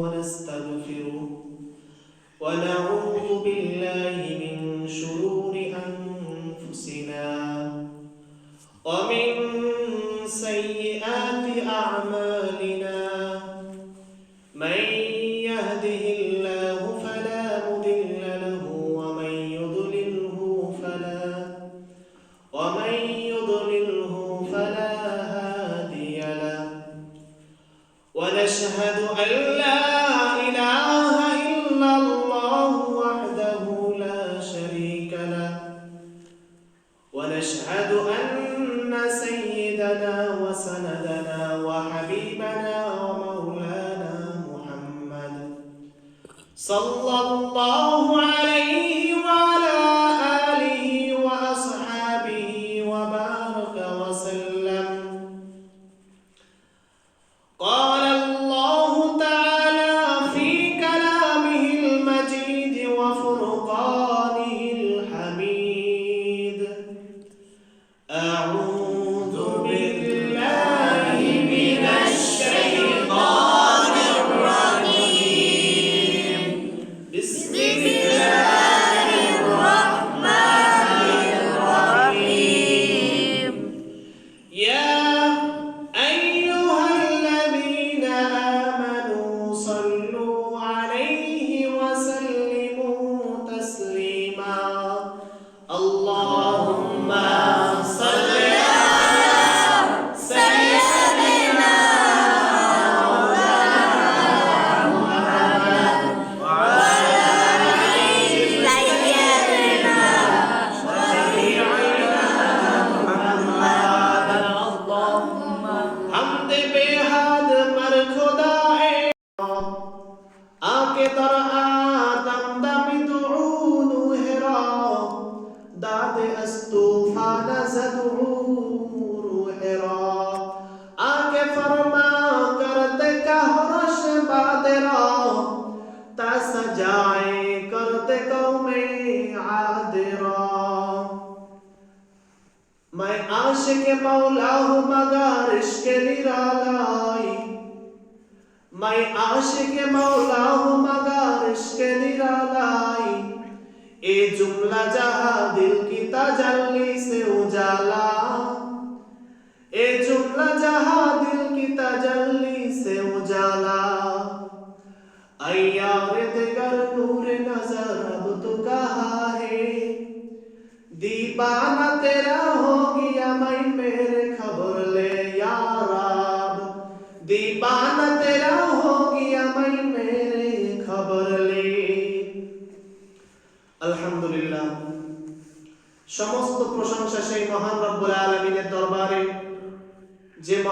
ونستغفره ونعوذ ونشهد أن سيدنا وسندنا وحبيبنا ومولانا محمد صلى الله عليه وسلم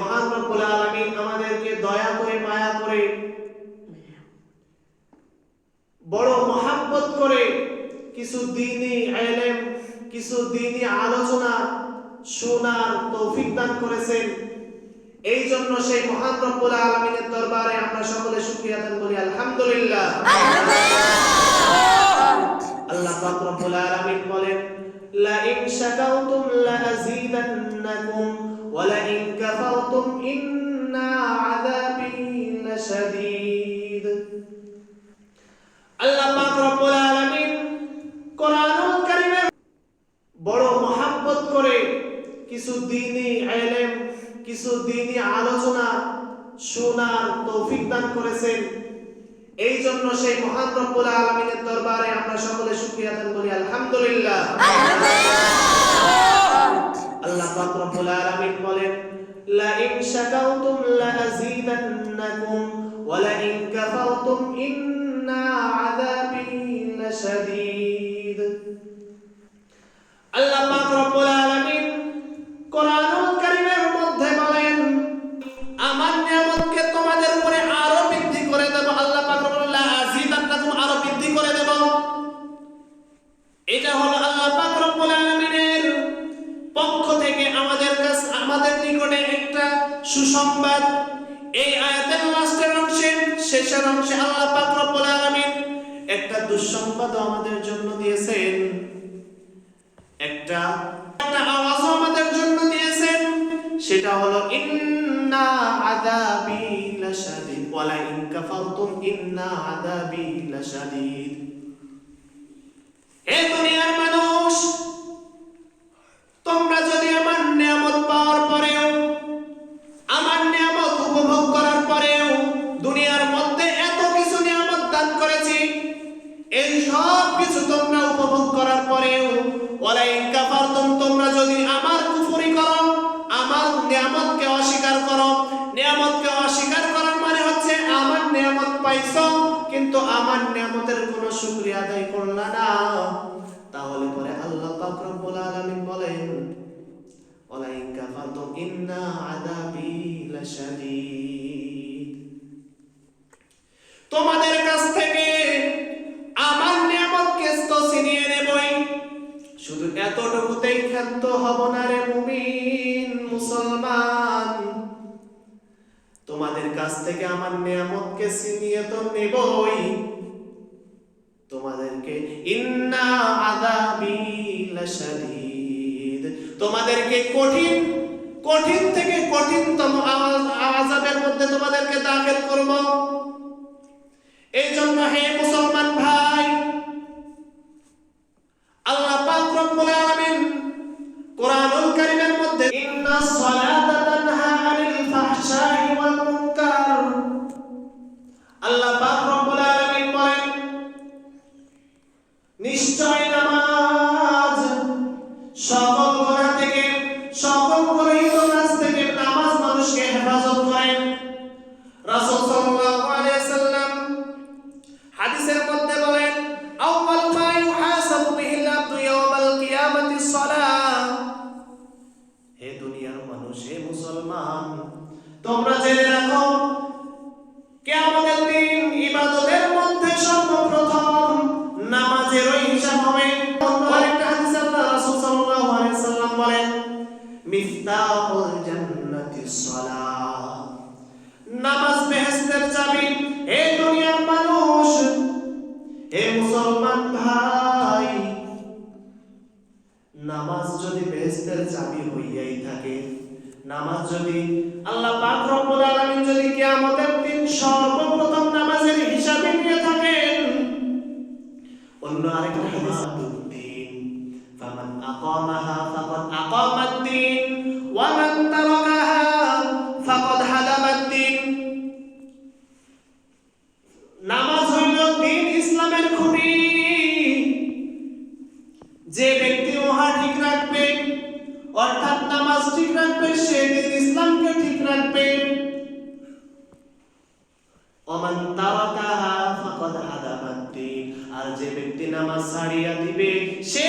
মহান রব্বুল আলামিন আমাদেরকে দয়া করে মায়া করে বড় মহাব্বত করে কিছু দিনই এলেম কিছু দিনই আলোচনা শোনার তৌফিক দান করেছেন। এই জন্য সেই মহান রব্বুল আলামিনের দরবারে আমরা সকলে শুকরিয়া দান করি। আলহামদুলিল্লাহ। আল্লাহ পাক রব্বুল আলামিন বলেন লা ইন শাকাউতুম লা আযীদান্নাকুম ولئن كفرتم إن عذابي لشديد. আল্লাহ পাক রব্বুল আলামিন কোরআনুল কারীমে বড় মহব্বত করে কিছু দ্বীনি ইলম কিছু দ্বীনি আলোচনা শোনার তৌফিক দান করেছেন। এই জন্য সেই মহান রব্বুল আলামিনের দরবারে আমরা সকলে শুকরিয়া দান করি। আলহামদুলিল্লাহ। আমিন আল্লাহ পাক রব্বুল আলামিন বলেন লা ইন শাকাউতুম লা আযীদান্নাকুম ওয়া লা ইন কাফারতুম ইন অংশে আল্লাহ পাক রব্বুল আলামিন একটা দুঃসংবাদ আমাদের জন্য দিয়েছেন। একটা একটা আওয়াজ আমাদের জন্য দিয়েছেন। সেটা হলো, ইন্না আযাবি লাশাদীদ ওয়া ইন কাফারতুম ইন্না আযাবি হে দুনিয়ার মানুষ, তোমরা যদি আমার উপভোগ করার পরেও তোমরা যদি আমার কুফরি করো, আমার নিয়ামতকে অস্বীকার করো, নিয়ামতকে অস্বীকার করার মানে হচ্ছে আমার নিয়ামত পাইছো, কিন্তু আমার নিয়ামতের কোনো শুকরিয়া আদায় করলা না। তাহলে পরে আল্লাহ পাক রব্বুল আলামিন বলেন, ওয়ালাইন কাফারতুম, ইন্না আযাবি তোমাদের কাছ থেকে আমার নিয়ামতকে তো ছিনিয়ে নেবই শুধু এতটুকুতেই ক্ষান্ত হব না রে মুমিন, মুসলমান। তোমাদের কাছ থেকে আমার নিয়ামতকে ছিনিয়ে তো নেবই। তোমাদেরকে ইন্না আযাবি লাশাদীদ। তোমাদেরকে কঠিন কঠিন থেকে কঠিনতম আযাবের মধ্যে তোমাদেরকে দাখিল করব। এই জন্য হে মুসলমান ভাই, আল্লাহ পাক রব্বুল আলামিন কোরআনুল কারীমের মধ্যে ইন্নাস সালাতা তানহা আনিল ফাহশাই ওয়াল মুনকার। আল্লাহ পাক রব্বুল আলামিন বলেন নিশ্চয় নামাজ সকল গুনাহ থেকে সকল গৃহীত কাজ থেকে নামাজ মানুষকে হেফাজত করে রাসূল সাল্লাল্লাহু আলাইহি সাল্লাম হাদিসের মধ্যে তোমরা জেনে রাখো, কিয়ামতের দিন ইবাদতের মধ্যে সর্বপ্রথম নামাজের হিসাব হবে। আরেকটা হাদিসে আল্লাহ রাসূল সাল্লাল্লাহু আলাইহি সাল্লাম বলেন, মিফতাহুল জান্নাতিস সালাহ। নামাজ বেহেশতের চাবি হে দুনিয়ার মানুষ হে মুসলমান ভাই। নামাজ যদি বেহেশতের চাবি হইয়াই থাকে, নামাজ যদি আল্লাহ পাক রব্বুল আলামিন যদি কিয়ামতের দিন সর্বপ্রথম নামাজের হিসাবে নিয়ে থাকেন, অন্য আরেকটা হাদিস হাদামাদ-দ্বীন নামাজ হইল ইসলামের খুঁটি। যে ব্যক্তি উহা ঠিক রাখবে, অর্থাৎ নামাজ ঠিক রাখবে, সে ওমান তারাকাহা ফাকাদ হাদামাদ-দ্বীন আর যে ব্যক্তি নামাজ ছাড়িয়া দিবে সে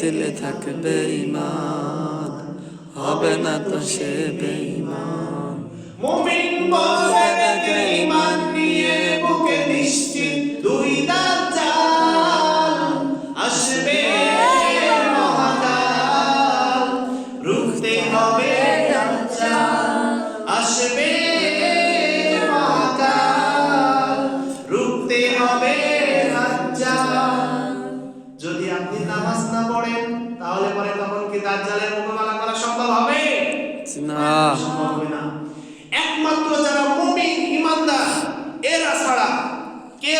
দিলে থাকবে ইমান হবে না তো সে বেঈমান। মুমিন বলে ঈমান নিয়ে বুকে নিশ্চিত, দুই দাজ্জাল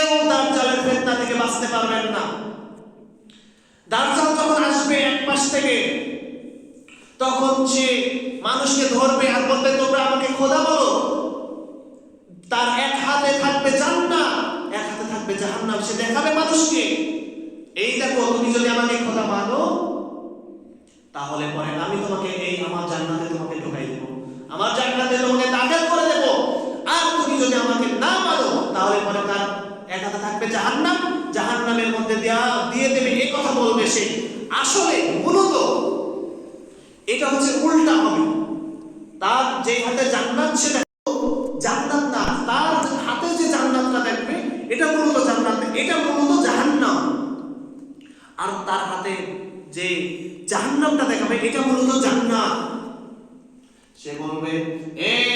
কেউ দাজ্জালের ফিতনা থেকে বাঁচতে পারবেন না। দাজ্জাল যখন আসবে এক পাশ থেকে, তখন সে মানুষকে ধরবে আর বলবে, তোমরা আমাকে খোদা বলো, তার এক হাতে থাকবে জান্নাত, এক হাতে থাকবে জাহান্নাম, সে দেখাবে মানুষকে। এই দেখো, তুমি যদি আমাকে খোদা মানো, তাহলে পরে আমি তোমাকে এই আমার জান্নাতে তোমাকে ঢুকাই দেব। আমার জান্নাতে তোমাকে দাখিল করে দেবো। আর তুমি যদি আমাকে না মানো, তাহলে পরে তার একাতে থাকবে জাহান্নাম। জাহান্নামের মধ্যে দেয়া দিয়ে দেবে এই কথা বলবে সে। আসলে মূলত এটা হচ্ছে উল্টা হবে। তার যে হাতে জান্নাত সেটা জান্নাত না, তার হাতে যে জান্নাতটা দেখবে, এটা মূলত জান্নাত, এটা মূলত জাহান্নাম। আর তার হাতে যে জাহান্নামটা দেখাবে, এটা মূলত জান্নাত। সে বলবে এই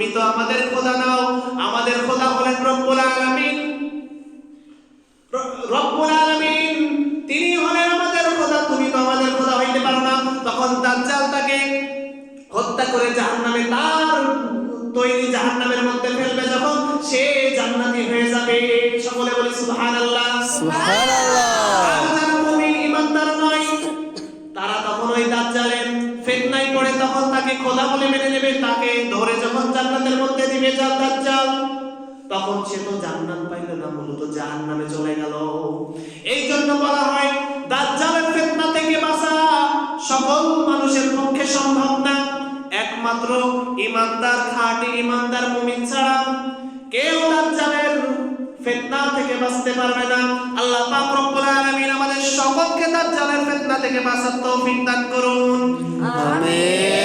তুমি তো আমাদের খোদা নাও, আমাদের খোদা হলেন রব্বুল আলামিন। রব্বুল আলামিন, তিনি হলেন আমাদের খোদা, তুমি তো আমাদের খোদা হইতে পারো না। তখন দাজ্জাল তাকে হত্যা করে জাহান্নামে, তার তৈরি জাহান্নামের মধ্যে ফেলবে, যখন সে জান্নাতি হয়ে যাবে। সকলে বলি, সুবহানাল্লাহ। সুবহানাল্লাহ। তাকে খোদা বলে মেনে নেবে, তাকে ধরে যখন জান্নাতের মধ্যে দিবে যা দাজ্জাল। তখন সে তো জান্নাত পাইল না, মূলত জাহান্নামে চলে গেল। এই জন্য বলা হয়, দাজ্জালের ফিতনা থেকে বাঁচা সকল মানুষের পক্ষে সম্ভব না। একমাত্র ইমানদার, খাঁটি ইমানদার মুমিন ছাড়া কেউ দাজ্জালের ফিতনা থেকে বাঁচতে পারবে না। আল্লাহ পাক রব্বুল আলামিন আমাদের সকলকে দাজ্জালের ফিতনা থেকে বাঁচার তৌফিক দান করুন। আমিন।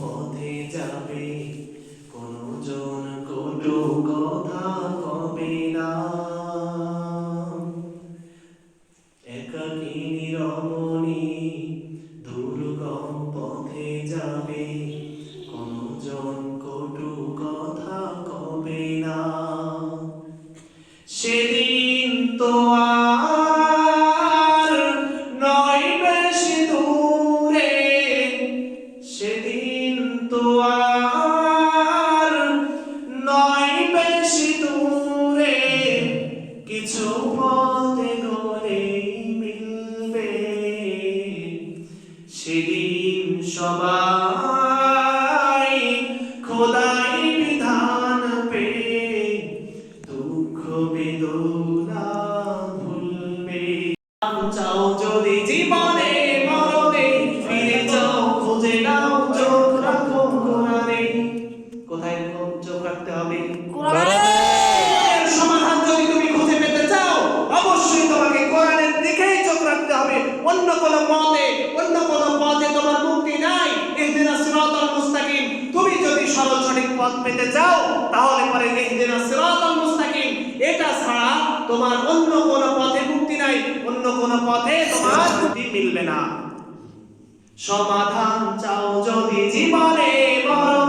পথে যাবে তোমার অন্য কোন পথে মুক্তি নাই, অন্য কোন পথে তোমার মুক্তি মিলবে না। সমাধান চাও যদি জীবনে মরণে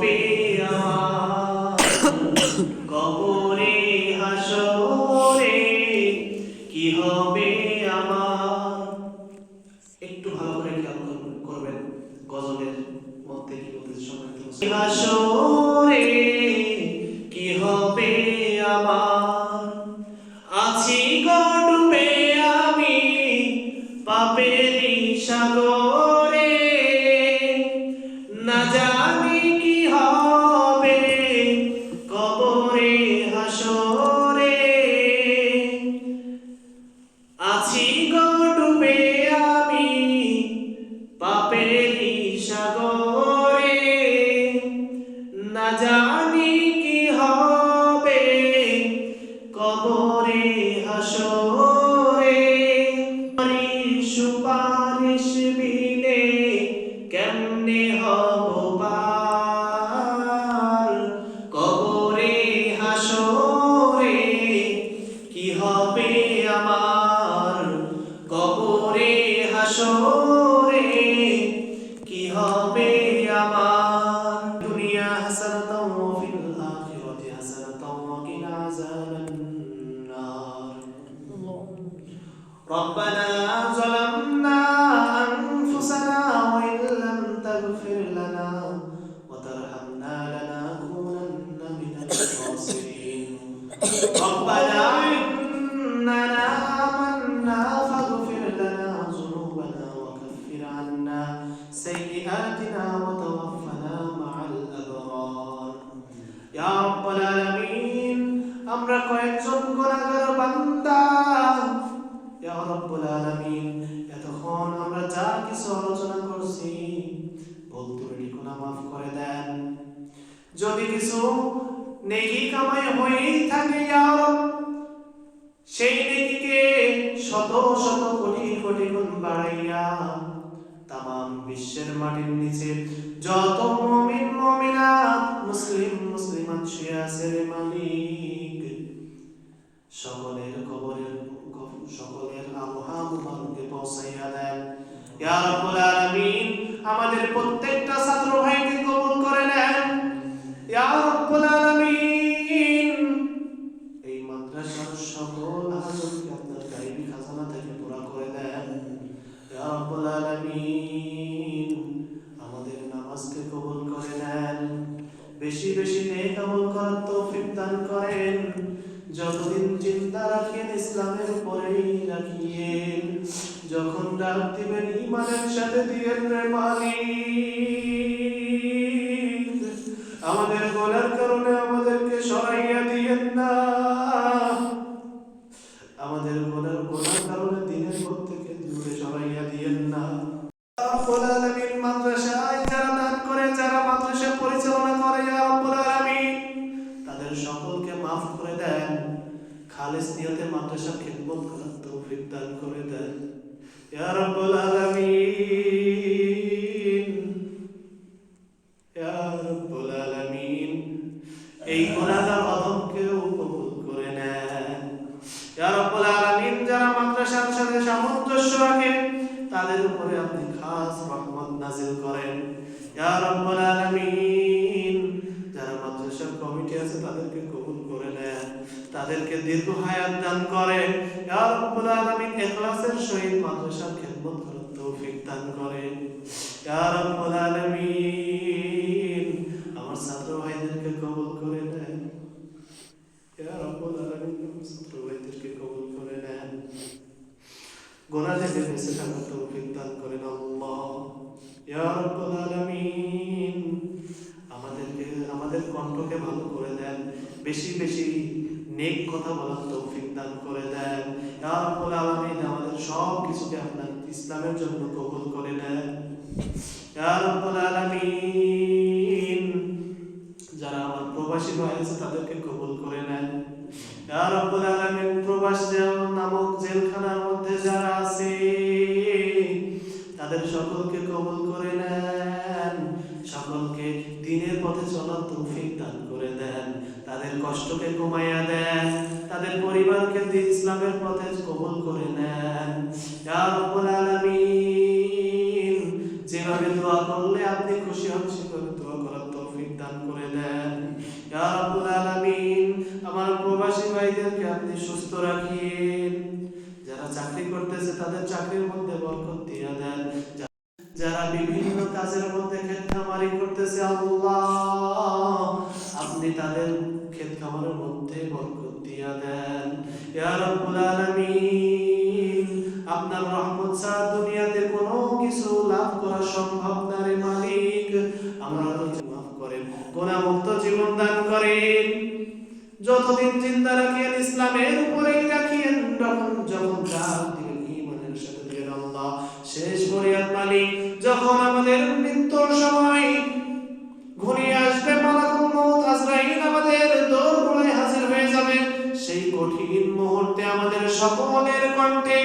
be. ربنا যদি কিছু নেকি কামাই হয়েই থাকে সেই নেকিকে শত শত কোটি কোটি গুণ বাড়াইয়া তাম বিশ্বের মাটির নিচে যত মমিন মমিনা মুসলিম মুসলিমান শুয়ে মালিক। সকলের কবরের, সকলের আবহাওয়া মুমানকে পৌঁছাইয়া দেন। ইয়ার কবুল করার তৌফিক দান করেন। যতদিন চিন্তা রাখেন, ইসলামের উপরেই রাখিয়েন। যখন ডাক দিবেন ইমানের সাথে দিয়েন রে মালিক। আমাদের কণ্ঠকে ভালো করে দেন। বেশি বেশি নেক কথা বলার তৌফিক দান করে দেন। ইয়া আমাদের সব কিছুকে আপনার ইসলামের জন্য কবুল করে নেন। দিনের পথে চলার তৌফিক দান করে দেন। তাদের কষ্টকে কমাইয়া দেন। তাদের পরিবারকে ইসলামের পথে কবুল করে নেন। যেভাবে দোয়া করলে আপনি খুশি হন, সেভাবে দোয়া করার তৌফিক দান করে দেন। আমার প্রবাসী ভাইদেরকে আপনি সুস্থ রাখিন। যারা চাকরি করতেছে, তাদের চাকরির মধ্যে বরকত দিয়ে দেন। যারা বিভিন্ন কাজের মধ্যে ক্ষেত খামারি করতেছে আল্লাহ, আপনি তাদের ক্ষেত খামারের মধ্যে বরকত দিয়া দেন। ইয়া আলামিন, আপনার রহমত ছাড়া দুনিয়াতে কোনো কিছু লাভ করা সম্ভব না রে মালিক। আমরা মাফ করেন গুনাহমুক্ত জীবন দান করেন। যতদিন চিন্তা রাখিয়েন, ইসলামের উপরেই রাখিয়েন যখন যখন জান দিবেন ঈমানের সাথে দিবেন আল্লাহ, শেষ বরিয়াত মালিক। যখন আমাদের মৃত্যুর সময় ঘনিয়ে আসবে মালাকুল মউত আজরাইল আমাদের দোরগোড়ায় হাজির হয়ে যাবে। সেই কঠিন মুহূর্তে আমাদের সকলের কণ্ঠে